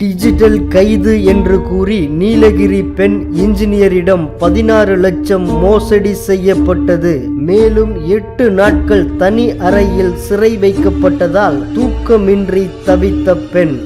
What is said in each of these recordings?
Digital கைது என்று கூறி நீலகிரி பெண் இன்ஜினியரிடம் பதினாறு லட்சம் மோசடி செய்யப்பட்டது. மேலும் எட்டு நாட்கள் தனி அறையில் சிறை வைக்கப்பட்டதால் தூக்கமின்றி தவித்த பெண்.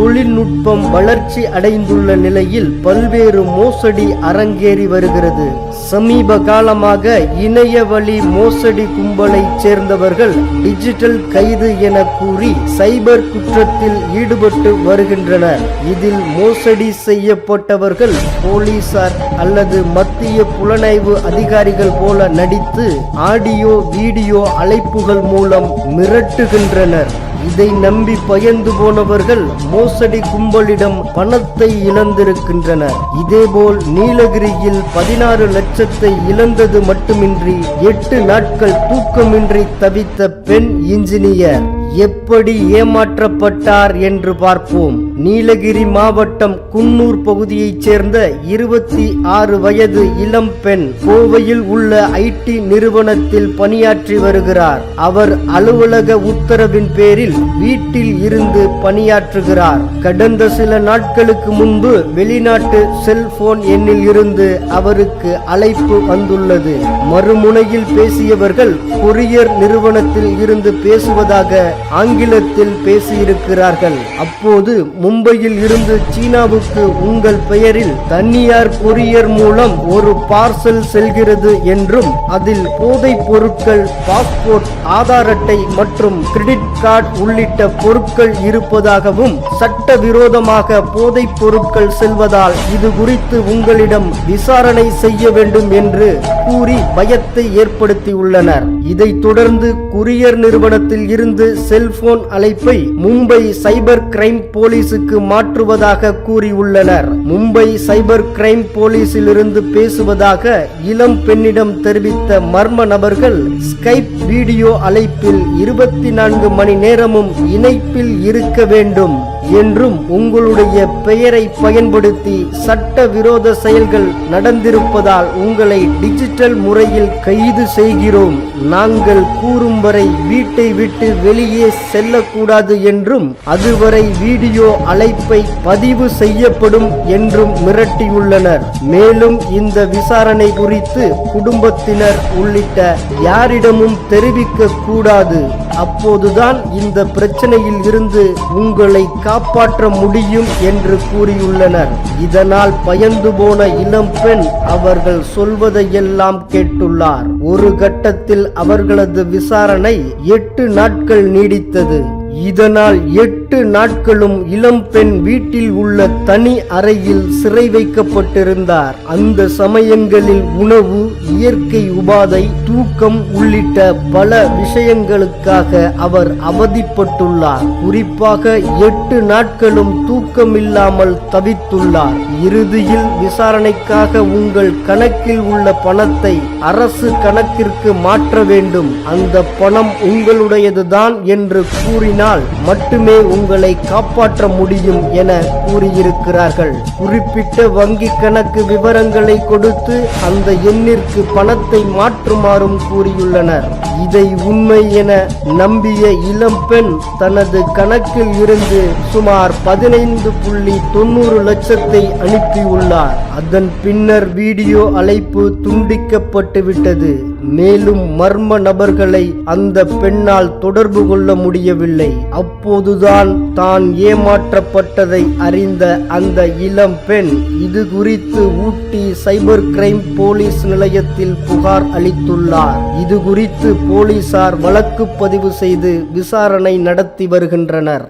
தொழில்நுட்பம் வளர்ச்சி அடைந்துள்ள நிலையில் பல்வேறு மோசடி அரங்கேறி வருகிறது. சமீப காலமாக இணைய வழி மோசடி கும்பலைச் சேர்ந்தவர்கள் டிஜிட்டல் கைது என கூறி சைபர் குற்றத்தில் ஈடுபட்டு வருகின்றனர். இதில் மோசடி செய்யப்பட்டவர்கள் போலீசார் அல்லது மத்திய புலனாய்வு அதிகாரிகள் போல நடித்து ஆடியோ வீடியோ அழைப்புகள் மூலம் மிரட்டுகின்றனர். இதை நம்பி பயந்து போனவர்கள் மோசடி கும்பலிடம் பணத்தை இழந்திருக்கின்றனர் இதேபோல் நீலகிரியில் பதினாறு லட்சத்தை இழந்தது மட்டுமின்றி எட்டு நாட்கள் தூக்கமின்றி தவித்த பெண் இன்ஜினியர். எப்படி ஏமாற்றப்பட்டார் என்று பார்ப்போம். நீலகிரி மாவட்டம் குன்னூர் பகுதியைச் சேர்ந்த இருபத்தி ஆறு வயது இளம் பெண் கோவையில் உள்ள ஐடி நிறுவனத்தில் பணியாற்றி வருகிறார். அவர் அலுவலக உத்தரவின் பேரில் வீட்டில் இருந்து பணியாற்றுகிறார். கடந்த சில நாட்களுக்கு முன்பு வெளிநாட்டு செல்போன் எண்ணில் இருந்து அவருக்கு அழைப்பு வந்துள்ளது. மறுமுனையில் பேசியவர்கள் கொரியர் நிறுவனத்தில் இருந்து பேசுவதாக ஆங்கிலத்தில் பேசியிருக்கிறார்கள். அப்போது மும்பையில் இருந்து சீனாவுக்கு உங்கள் பெயரில் தனியார் கொரியர் மூலம் ஒரு பார்சல் செல்கிறது என்றும் அதில் போதைப் பொருட்கள் பாஸ்போர்ட் ஆதார் அட்டை மற்றும் கிரெடிட் கார்டு உள்ளிட்ட பொருட்கள் இருப்பதாகவும் சட்டவிரோதமாக போதைப் பொருட்கள் செல்வதால் இது குறித்து உங்களிடம் விசாரணை செய்ய வேண்டும் என்று கூறி பயத்தை ஏற்படுத்தியுள்ளனர். இதைத் தொடர்ந்து குரியர் நிறுவனத்தில் இருந்து செல்போன் அழைப்பை மும்பை சைபர் கிரைம் போலீசுக்கு மாற்றுவதாக கூறியுள்ளனர். மும்பை சைபர் கிரைம் போலீசிலிருந்து பேசுவதாக இளம் பெண்ணிடம் தெரிவித்த மர்ம நபர்கள் ஸ்கைப் வீடியோ அழைப்பில் இருபத்தி நான்கு மணி நேரமும் இணைப்பில் இருக்க வேண்டும். என்றும் உங்களுடைய பெயரை பயன்படுத்தி சட்ட விரோத செயல்கள் நடந்திருப்பதால் உங்களை டிஜிட்டல் முறையில் கைது செய்கிறோம். நாங்கள் கூறும் வரை வீட்டை விட்டு வெளியே செல்லக்கூடாது என்றும் அதுவரை வீடியோ அழைப்பை பதிவு செய்யப்படும் என்றும் மிரட்டியுள்ளனர். மேலும் இந்த விசாரணை குறித்து குடும்பத்தினர் உள்ளிட்ட யாரிடமும் தெரிவிக்க கூடாது. அப்போதுதான் இந்த பிரச்சனையில் இருந்து உங்களை காப்பாற்ற முடியும் என்று கூறியுள்ளனர். இதனால் பயந்து போன இளம் பெண் அவர்கள் சொல்வதையெல்லாம் கேட்டுள்ளார். ஒரு கட்டத்தில் அவர்களது விசாரணை எட்டு நாட்கள் நீடித்தது. இதனால் எட்டு நாட்களும் இளம் பெண் வீட்டில் உள்ள தனி அறையில் சிறை வைக்கப்பட்டிருந்தார். அந்த சமயங்களில் உணவு இயற்கை உபாதை தூக்கம் உள்ளிட்ட பல விஷயங்களுக்காக அவர் அவதிப்பட்டுள்ளார். குறிப்பாக எட்டு நாட்களும் தூக்கமில்லாமல் தவித்துள்ளார். இறுதியில் விசாரணைக்காக உங்கள் கணக்கில் உள்ள பணத்தை அரசு கணக்கிற்கு மாற்ற வேண்டும். அந்த பணம் உங்களுடையதுதான் என்று கூறினால் மட்டுமே உங்களை காப்பாற்ற முடியும் என கூறியிருக்கிறார்கள். குறிப்பிட்ட வங்கி கணக்கு விவரங்களை கொடுத்து அந்த எண்ணிற்கு பணத்தை மாற்றுமாறும் கூறியுள்ளனர். இதை உண்மை என நம்பிய இளம் பெண் தனது கணக்கில் இருந்து சுமார் பதினைந்து புள்ளி தொண்ணூறு லட்சத்தை அனுப்பியுள்ளார். அதன் பின்னர் வீடியோ அழைப்பு துண்டிக்கப்பட்டு விட்டது மேலும் மர்ம நபர்களை அந்த பெண்ணால் தொடர்பு கொள்ள முடியவில்லை. அப்போதுதான் தான் ஏமாற்றப்பட்டதை அறிந்த அந்த இளம் பெண் இது குறித்து ஊட்டி சைபர் கிரைம் போலீஸ் நிலையத்தில் புகார் அளித்துள்ளார். இது குறித்து போலீசார் வழக்கு பதிவு செய்து விசாரணை நடத்தி வருகின்றனர்.